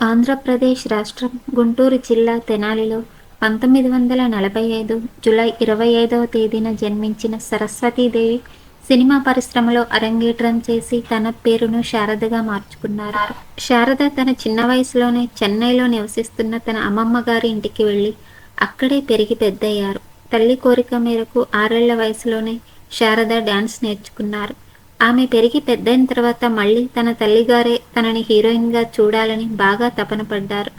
ఆంధ్రప్రదేశ్ రాష్ట్రం గుంటూరు జిల్లా తెనాలిలో పంతొమ్మిది వందల నలభై ఐదు జూలై ఇరవై ఐదవ తేదీన జన్మించిన సరస్వతీదేవి సినిమా పరిశ్రమలో అరంగేట్రం చేసి తన పేరును శారదగా మార్చుకున్నారు. శారద తన చిన్న వయసులోనే చెన్నైలో నివసిస్తున్న తన అమ్మమ్మ గారి ఇంటికి వెళ్ళి అక్కడే పెరిగి పెద్దయ్యారు. తల్లి కోరిక మేరకు ఆరేళ్ళ వయసులోనే శారద డ్యాన్స్ నేర్చుకున్నారు. ఆమె పెరిగి పెద్దయిన తర్వాత మళ్ళీ తన తల్లిగారే తనని హీరోయిన్గా చూడాలని బాగా తపన పడ్డారు.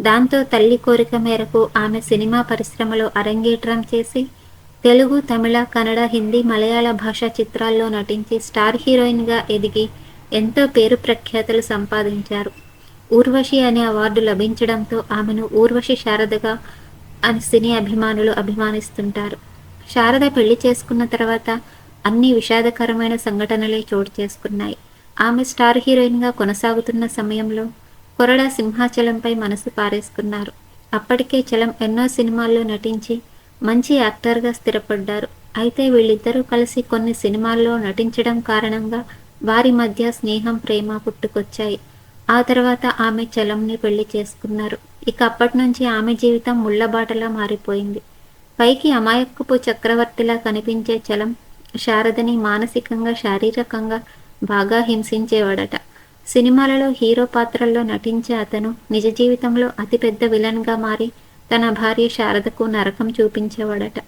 దాంతో తల్లి కోరిక మేరకు ఆమె సినిమా పరిశ్రమలో అరంగేట్రం చేసి తెలుగు తమిళ కన్నడ హిందీ మలయాళ భాషా చిత్రాల్లో నటించి స్టార్ హీరోయిన్గా ఎదిగి ఎంతో పేరు ప్రఖ్యాతులు సంపాదించారు. ఊర్వశి అనే అవార్డు లభించడంతో ఆమెను ఊర్వశి శారదగా అని సినీ అభిమానులు అభిమానిస్తుంటారు. శారద పెళ్ళి చేసుకున్న తర్వాత అన్ని విషాదకరమైన సంఘటనలే చోటు చేసుకున్నాయి. ఆమె స్టార్ హీరోయిన్గా కొనసాగుతున్న సమయంలో కొరడా సింహాచలంపై మనసు పారేసుకున్నారు. అప్పటికే చలం ఎన్నో సినిమాల్లో నటించి మంచి యాక్టర్గా స్థిరపడ్డారు. అయితే వీళ్ళిద్దరూ కలిసి కొన్ని సినిమాల్లో నటించడం కారణంగా వారి మధ్య స్నేహం ప్రేమ పుట్టుకొచ్చాయి. ఆ తర్వాత ఆమె చలంని పెళ్ళి చేసుకున్నారు. ఇక అప్పటి నుంచి ఆమె జీవితం ముళ్ళబాటలా మారిపోయింది. పైకి అమాయకపు చక్రవర్తిలా కనిపించే చలం శారదని మానసికంగా శారీరకంగా బాగా హింసించేవాడట. సినిమాలలో హీరో పాత్రల్లో నటించే అతను నిజ జీవితంలో అతిపెద్ద విలన్గా మారి తన భార్య శారదకు నరకం చూపించేవాడట.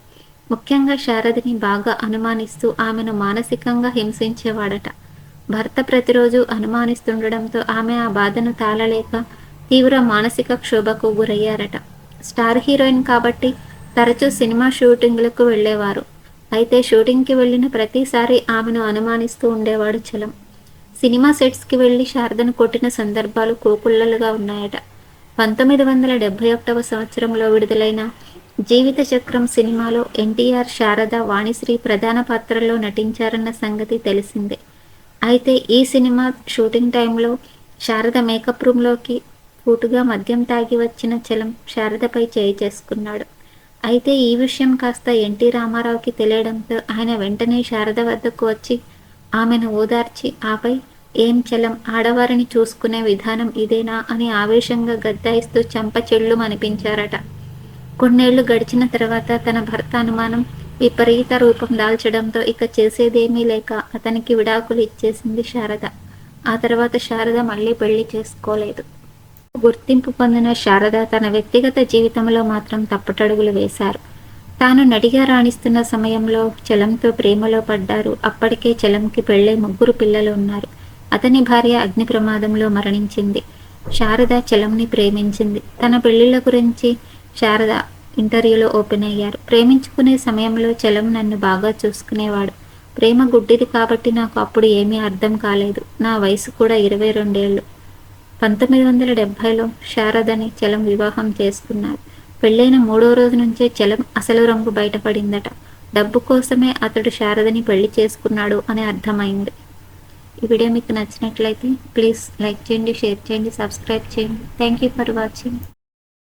ముఖ్యంగా శారదని బాగా అనుమానిస్తూ ఆమెను మానసికంగా హింసించేవాడట. భర్త ప్రతిరోజు అనుమానిస్తుండడంతో ఆమె ఆ బాధను తాళలేక తీవ్ర మానసిక క్షోభకు గురయ్యారట. స్టార్ హీరోయిన్ కాబట్టి తరచూ సినిమా షూటింగ్లకు వెళ్ళేవారు. అయితే షూటింగ్కి వెళ్ళిన ప్రతిసారి ఆమెను అనుమానిస్తూ ఉండేవాడు చలం. సినిమా సెట్స్కి వెళ్ళి శారదను కొట్టిన సందర్భాలు కోకుళ్ళలుగా ఉన్నాయట. పంతొమ్మిది వందల డెబ్బై ఒకటవ సంవత్సరంలో విడుదలైన జీవిత చక్రం సినిమాలో ఎన్టీఆర్ శారద వాణిశ్రీ ప్రధాన పాత్రల్లో నటించారన్న సంగతి తెలిసిందే. అయితే ఈ సినిమా షూటింగ్ టైంలో శారద మేకప్ రూమ్లోకి పూటుగా మద్యం తాగి వచ్చిన చలం శారదపై చేయి చేసుకున్నాడు. అయితే ఈ విషయం కాస్త ఎన్టీ రామారావుకి తెలియడంతో ఆయన వెంటనే శారద వద్దకు వచ్చి ఆమెను ఓదార్చి ఆపై ఏం చలం ఆడవారిని చూసుకునే విధానం ఇదేనా? అని ఆవేశంగా గద్దాయిస్తూ చెంపచెళ్ళు అనిపించారట కొన్నేళ్ళు గడిచిన తర్వాత తన భర్త అనుమానం విపరీత రూపం దాల్చడంతో ఇక చేసేదేమీ లేక అతనికి విడాకులు ఇచ్చేసింది శారద. ఆ తర్వాత శారద మళ్ళీ పెళ్ళి చేసుకోలేదు. గుర్తింపు పొందిన శారద తన వ్యక్తిగత జీవితంలో మాత్రం తప్పటడుగులు వేశారు. తాను నడిగా రాణిస్తున్న సమయంలో చలంతో ప్రేమలో పడ్డారు. అప్పటికే చలంకి పెళ్ళే ముగ్గురు పిల్లలు ఉన్నారు. అతని భార్య అగ్ని ప్రమాదంలో మరణించింది. శారద చలంని ప్రేమించింది. తన పెళ్ళిళ్ళ గురించి శారద ఇంటర్వ్యూలో ఓపెన్ అయ్యారు. ప్రేమించుకునే సమయంలో చలం నన్ను బాగా చూసుకునేవాడు. ప్రేమ గుడ్డిది కాబట్టి నాకు అప్పుడు ఏమీ అర్థం కాలేదు. నా వయసు కూడా ఇరవై రెండేళ్ళు. పంతొమ్మిది వందల డెబ్భైలో శారదని చలం వివాహం చేసుకున్నారు పెళ్ళైన మూడో రోజు నుంచే చలం అసలు రంగు బయటపడిందట. డబ్బు కోసమే అతడు శారదని పెళ్ళి చేసుకున్నాడు అని అర్థమైంది. ఈ వీడియో మీకు నచ్చినట్లయితే ప్లీజ్ లైక్ చేయండి షేర్ చేయండి సబ్స్క్రైబ్ చేయండి. Thank you for watching.